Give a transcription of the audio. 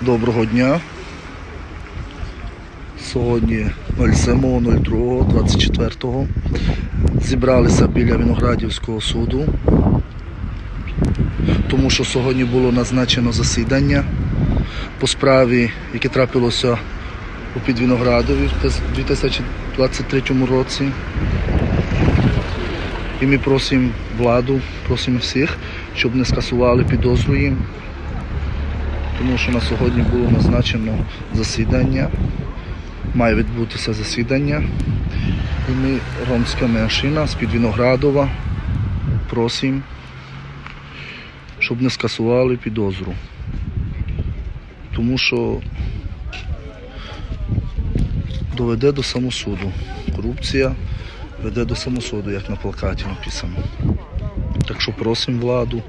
Доброго дня. Сьогодні 07.02.24 зібралися біля Виноградівського суду, тому що сьогодні було назначено засідання по справі, яке трапилося у Підвіноградові в 2023 році. І ми просимо владу, просимо всіх, щоб не скасували підозру їм тому що на сьогодні було назначено засідання. Має відбутися засідання. І ми, ромська меншина з-під Виноградова, просимо, щоб не скасували підозру. Тому що доведе до самосуду. Корупція веде до самосуду, як на плакаті написано. Так що просимо владу